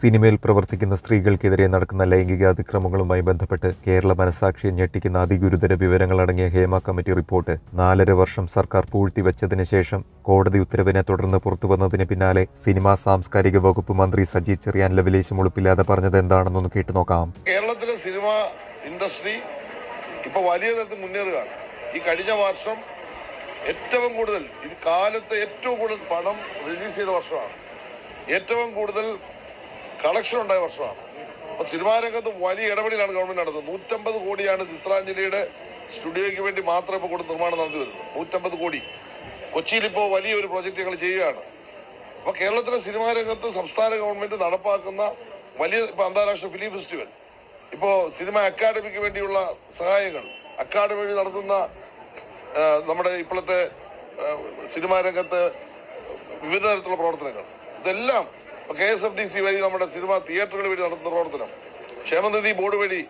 സിനിമയിൽ പ്രവർത്തിക്കുന്ന സ്ത്രീകൾക്കെതിരെ നടക്കുന്ന ലൈംഗിക അതിക്രമങ്ങളുമായി ബന്ധപ്പെട്ട് കേരള മനസാക്ഷിയെ ഞെട്ടിക്കുന്ന അതിഗുരുതര വിവരങ്ങളടങ്ങിയ ഹേമ കമ്മിറ്റി റിപ്പോർട്ട്. നാലര വർഷം സർക്കാർ പൂഴ്ത്തിവെച്ചതിന് ശേഷം കോടതി ഉത്തരവിനെ തുടർന്ന് പുറത്തുവന്നതിന് പിന്നാലെ സിനിമാ സാംസ്കാരിക വകുപ്പ് മന്ത്രി സജി ചെറിയാൻ ലവിലേശം ഉളുപ്പില്ലാതെ പറഞ്ഞത് എന്താണെന്നൊന്ന് കേട്ടു നോക്കാം. കേരളത്തിലെ സിനിമ ഇൻഡസ്ട്രി ഇപ്പൊ വലിയ തരത്തിൽ മുന്നേറുകയാണ്. ഈ കഴിഞ്ഞ വർഷം ഏറ്റവും കൂടുതൽ ഈ കാലത്ത് ഏറ്റവും കൂടുതൽ പണം റിലീസ് ചെയ്ത വർഷമാണ്. ഏറ്റവും കൂടുതൽ കളക്ഷൻ ഉണ്ടായ വർഷമാണ്. അപ്പൊ സിനിമാ രംഗത്ത് വലിയ ഇടപെടലാണ് ഗവൺമെന്റ് നടത്തുന്നത്. നൂറ്റമ്പത് കോടിയാണ് ചിത്രാഞ്ജലിയുടെ സ്റ്റുഡിയോയ്ക്ക് വേണ്ടി മാത്രം ഇപ്പോൾ കൊടുത്ത് നിർമ്മാണം നടത്തി വരുന്നത്. നൂറ്റമ്പത് കോടി. കൊച്ചിയിൽ ഇപ്പോൾ വലിയൊരു പ്രോജക്റ്റ് ഞങ്ങൾ ചെയ്യുകയാണ്. അപ്പൊ കേരളത്തിലെ സിനിമാ രംഗത്ത് സംസ്ഥാന ഗവൺമെന്റ് നടപ്പാക്കുന്ന വലിയ ഇപ്പൊ അന്താരാഷ്ട്ര ഫിലിം ഫെസ്റ്റിവൽ ഇപ്പോ സിനിമ അക്കാദമിക്ക് വേണ്ടിയുള്ള സഹായങ്ങൾ. അക്കാദമി വഴി നടത്തുന്ന നമ്മുടെ ഇപ്പോഴത്തെ സിനിമാ രംഗത്ത് വിവിധ തരത്തിലുള്ള പ്രവർത്തനങ്ങൾ. ഇതെല്ലാം K S F D C വഴി നമ്മുടെ സിനിമ തിയേറ്ററുകൾ വഴി നടത്തുന്ന പ്രവർത്തനം. ക്ഷേമനിധി ബോർഡ് വഴി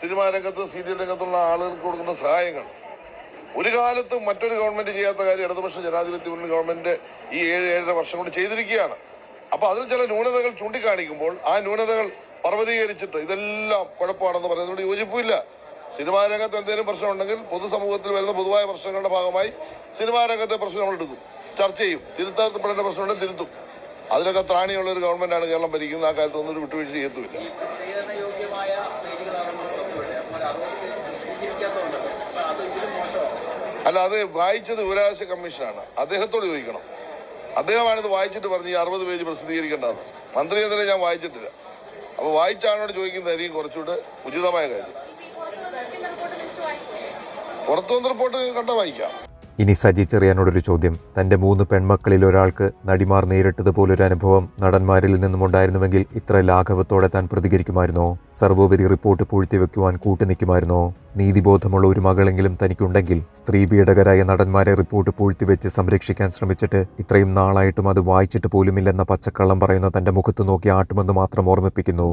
സിനിമാ രംഗത്ത് സീരിയൽ രംഗത്തുള്ള ആളുകൾക്ക് കൊടുക്കുന്ന സഹായങ്ങൾ. ഒരു കാലത്തും മറ്റൊരു ഗവൺമെന്റ് ചെയ്യാത്ത കാര്യം ഇടതുപക്ഷ ജനാധിപത്യ മുന്നിൽ ഗവൺമെന്റ് ഈ ഏഴ് ഏഴര വർഷം കൊണ്ട് ചെയ്തിരിക്കുകയാണ്. അപ്പൊ അതിൽ ചില ന്യൂനതകൾ ചൂണ്ടിക്കാണിക്കുമ്പോൾ ആ ന്യൂനതകൾ പർവതീകരിച്ചിട്ട് ഇതെല്ലാം കുഴപ്പമാണെന്ന് പറയുന്നതിനോട് യോജിപ്പില്ല. സിനിമാ രംഗത്ത് എന്തെങ്കിലും പ്രശ്നമുണ്ടെങ്കിൽ പൊതുസമൂഹത്തിൽ വരുന്ന പൊതുവായ പ്രശ്നങ്ങളുടെ ഭാഗമായി സിനിമാ രംഗത്തെ പ്രശ്നം നമ്മൾ എടുക്കും ചർച്ച ചെയ്യും. തിരുത്തപ്പെടേണ്ട പ്രശ്നമുണ്ടെങ്കിൽ തിരുത്തും. അതിനൊക്കെ ത്രാണിയുള്ള ഒരു ഗവൺമെന്റാണ് കേരളം ഭരിക്കുന്നത്. ആ കാര്യത്തിൽ ഒന്നും ഒരു വിട്ടുവീഴ്ച ചെയ്യത്തുമില്ല. അല്ല അത് വായിച്ചത് വിവരാവകാശ കമ്മീഷനാണ്. അദ്ദേഹത്തോട് ചോദിക്കണം. അദ്ദേഹമാണിത് വായിച്ചിട്ട് പറഞ്ഞ് ഈ അറുപത് പേജ് പ്രസിദ്ധീകരിക്കേണ്ടതെന്ന്. മന്ത്രി തന്നെ ഞാൻ വായിച്ചിട്ടില്ല. അപ്പോൾ വായിച്ചാണോട് ചോദിക്കുന്നതായിരിക്കും കുറച്ചുകൂടെ ഉചിതമായ കാര്യം. പുറത്തുനിന്ന് റിപ്പോർട്ട് കണ്ട വായിക്കാം. ഇനി സജി ചെറിയാനോടൊരു ചോദ്യം. തന്റെ മൂന്ന് പെൺമക്കളിൽ ഒരാൾക്ക് നടിമാർ നേരിട്ടതുപോലൊരു അനുഭവം നടന്മാരിൽ നിന്നും ഉണ്ടായിരുന്നുവെങ്കിൽ ഇത്ര ലാഘവത്തോടെ താൻ പ്രതികരിക്കുമായിരുന്നോ? സർവോപരി റിപ്പോർട്ട് പൂഴ്ത്തിവെക്കുവാൻ കൂട്ടുനിൽക്കുമായിരുന്നോ? നീതിബോധമുള്ള ഒരു മകളെങ്കിലും തനിക്കുണ്ടെങ്കിൽ സ്ത്രീ പീഡകരായ നടന്മാരെ റിപ്പോർട്ട് പൂഴ്ത്തിവെച്ച് സംരക്ഷിക്കാൻ ശ്രമിച്ചിട്ട് ഇത്രയും നാളായിട്ടും അത് വായിച്ചിട്ട് പോലുമില്ലെന്ന പച്ചക്കള്ളം പറയുന്ന തന്റെ മുഖത്ത് നോക്കി ആട്ടുമെന്ന് മാത്രം ഓർമ്മിപ്പിക്കുന്നു.